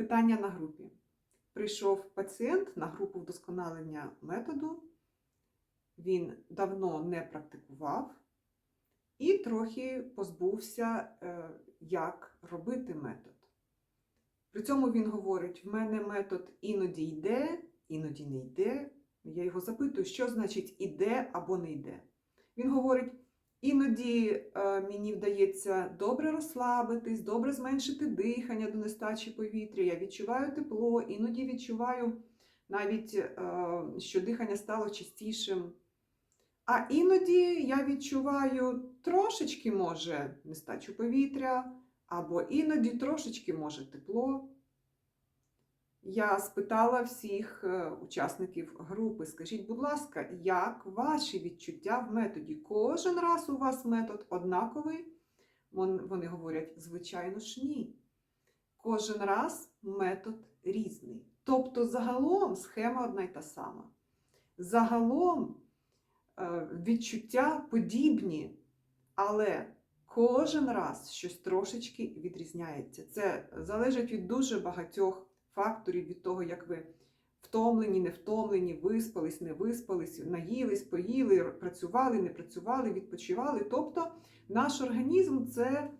Питання на групі. Прийшов пацієнт на групу вдосконалення методу. Він давно не практикував і трохи позбувся, е, як робити метод. При цьому він говорить: в мене метод іноді йде, іноді не йде. Я його запитую, що значить іде або не йде. Він говорить: іноді е, мені вдається добре розслабитись, добре зменшити дихання до нестачі повітря. Я відчуваю тепло, іноді відчуваю навіть, е, що дихання стало частішим. А іноді я відчуваю трошечки, може, нестачу повітря, або іноді трошечки, може, тепло. Я спитала всіх е, учасників групи, скажіть, будь ласка, як ваші відчуття в методі? Кожен раз у вас метод однаковий? Вони говорять, звичайно ж, ні. Кожен раз метод різний. Тобто, загалом схема одна й та сама. Загалом е, відчуття подібні, але кожен раз щось трошечки відрізняється. Це залежить від дуже багатьох факторів, від того, як ви втомлені, не втомлені, виспались, не виспались, наїлись, поїли, працювали, не працювали, відпочивали. Тобто наш організм це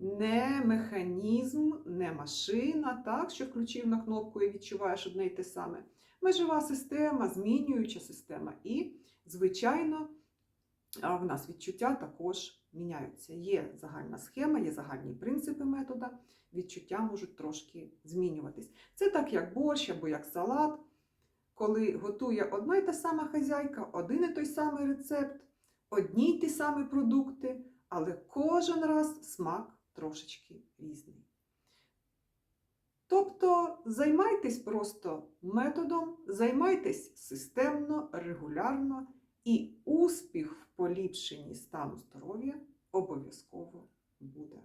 не механізм, не машина, так, що включив на кнопку і відчуваєш одне й те саме. Ми жива система, змінююча система. І, звичайно, а в нас відчуття також міняються. Є загальна схема, є загальні принципи метода, відчуття можуть трошки змінюватись. Це так, як борщ або як салат, коли готує одна й та сама хазяйка, один і той самий рецепт, одні й ті самі продукти, але кожен раз смак трошечки різний. Тобто займайтесь просто методом, займайтесь системно, регулярно, і успіх в поліпшенні стану здоров'я обов'язково буде.